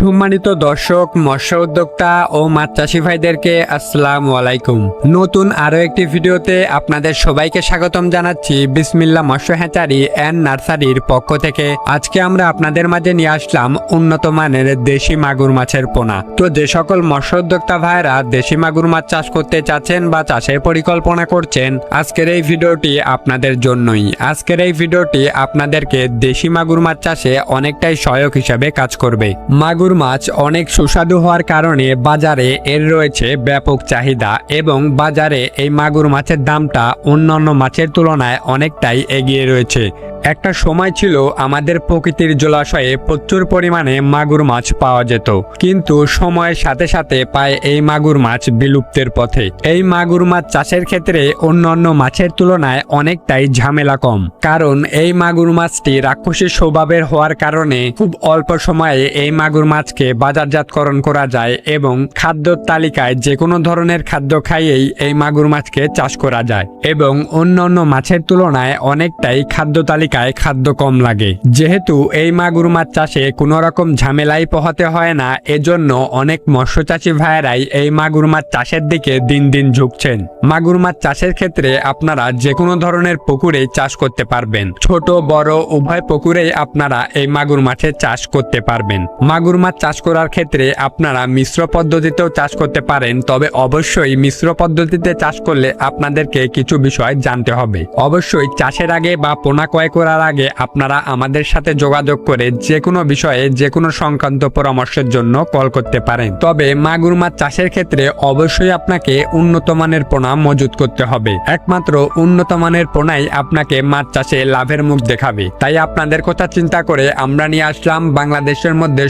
সম্মানিত দর্শক, মৎস্য উদ্যোক্তা ও মাছ চাষি ভাইদেরকে আসসালাম আলাইকুম। নতুন আরও একটি ভিডিওতে আপনাদের সবাইকে স্বাগতম জানাচ্ছি বিসমিল্লা মৎস্য হ্যাচারি অ্যান্ড নার্সারির পক্ষ থেকে। আজকে আমরা আপনাদের মাঝে নিয়ে আসলাম উন্নত মানের দেশি মাগুর মাছের পোনা। তো যে সকল মৎস্য উদ্যোক্তা ভাইরা দেশি মাগুর মাছ চাষ করতে চাচ্ছেন বা চাষের পরিকল্পনা করছেন, আজকের এই ভিডিওটি আপনাদের জন্যই। আজকের এই ভিডিওটি আপনাদেরকে দেশি মাগুর মাছ চাষে অনেকটাই সহায়ক হিসাবে কাজ করবে। মাগুর মাছ অনেক সুস্বাদু হওয়ার কারণে বাজারে এর রয়েছে ব্যাপক চাহিদা এবং বাজারে এই মাগুর মাছের দামটা অন্যান্য মাছের তুলনায় অনেকটাই এগিয়ে রয়েছে। একটা সময় ছিল আমাদের প্রকৃতির জলাশয়ে প্রচুর পরিমাণে মাগুর মাছ পাওয়া যেত। কিন্তু সময়ের সাথে সাথে পায় এই মাগুর মাছ বিলুপ্তের পথে। এই মাগুর মাছ চাষের ক্ষেত্রে অন্যান্য মাছের তুলনায় অনেকটাই ঝামেলা কম। কারণ এই মাগুর মাছটি রাক্ষসী স্বভাবের হওয়ার কারণে খুব অল্প সময়ে এই মাগুর মাছকে বাজারজাতকরণ করা যায় এবং খাদ্য তালিকায় যে কোনো ধরনের খাদ্য খাইয়েই এই মাগুর মাছকে চাষ করা যায় এবং অন্যান্য মাছের তুলনায় অনেকটাই খাদ্য তালিকায় খাদ্য কম লাগে। যেহেতু এই মাগুর মাছ চাষে কোনো রকম ঝামেলাই পোহাতে হয় না, এজন্য অনেক মৎস্য চাষি ভাইয়েরাই এই মাগুর মাছ চাষের দিকে দিন দিন ঝুঁকছেন। মাগুর মাছ চাষের ক্ষেত্রে আপনারা যে কোনো ধরনের পুকুরেই চাষ করতে পারবেন। ছোট, বড়, উভয় পুকুরেই আপনারা এই মাগুর মাছের চাষ করতে পারবেন। মাগুর মাছ চাষ করার ক্ষেত্রে আপনারা মিশ্র পদ্ধতিতেও চাষ করতে পারেন, তবে অবশ্যই মিশ্র পদ্ধতিতে চাষ করলে আপনাদেরকে কিছু বিষয় জানতে হবে। অবশ্যই চাষের আগে বা পোনা ক্রয় করার আগে আপনারা আমাদের সাথে যোগাযোগ করে যে কোনো বিষয়ে যে কোনো সংক্রান্ত পরামর্শের জন্য কল করতে পারেন। তবে মাগুর মাছ চাষের ক্ষেত্রে অবশ্যই আপনাকে উন্নত মানের পোনা মজুত করতে হবে। একমাত্র উন্নত মানের পোনাই আপনাকে মাছ চাষে লাভের মুখ দেখাবে। তাই আপনাদের কথা চিন্তা করে আমরা নিয়ে আসলাম বাংলাদেশের মধ্যে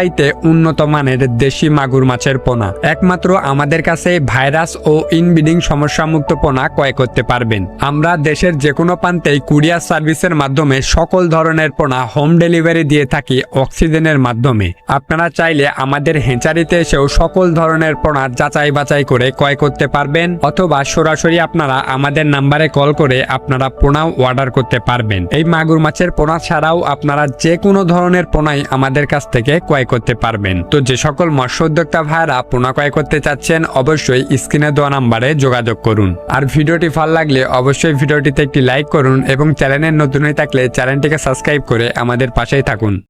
সবচাইতে উন্নত মানের দেশি মাগুর মাছের পোনা। একমাত্র আমাদের কাছে ভাইরাস ও ইনব্রিডিং সমস্যা মুক্ত পোনা ক্রয় করতে পারবেন। আমরা দেশের যে কোনো প্রান্তেই কুরিয়ার সার্ভিসের মাধ্যমে সকল ধরনের পোনা হোম ডেলিভারি দিয়ে থাকি অক্সিজেনের মাধ্যমে। আপনারা চাইলে আমাদের হেঁচারিতে এসেও সকল ধরনের পোনা যাচাই বাছাই করে ক্রয় করতে পারবেন অথবা সরাসরি আপনারা আমাদের নাম্বারে কল করে আপনারা পোনাও অর্ডার করতে পারবেন। এই মাগুর মাছের পোনা ছাড়াও আপনারা যে কোনো ধরনের পোনাই আমাদের কাছ থেকে ক্রয় করতে পারবেন। তো যে সকল মৎস্য উদ্যোক্তা ভাইরা পোনা ক্রয় করতে চাচ্ছেন, অবশ্যই স্ক্রিনে দেওয়া নাম্বারে যোগাযোগ করুন। আর ভিডিওটি ভালো লাগলে অবশ্যই ভিডিওটিতে একটি লাইক করুন এবং চ্যানেলের নতুন হয়ে থাকলে চ্যানেলটিকে সাবস্ক্রাইব করে আমাদের পাশেই থাকুন।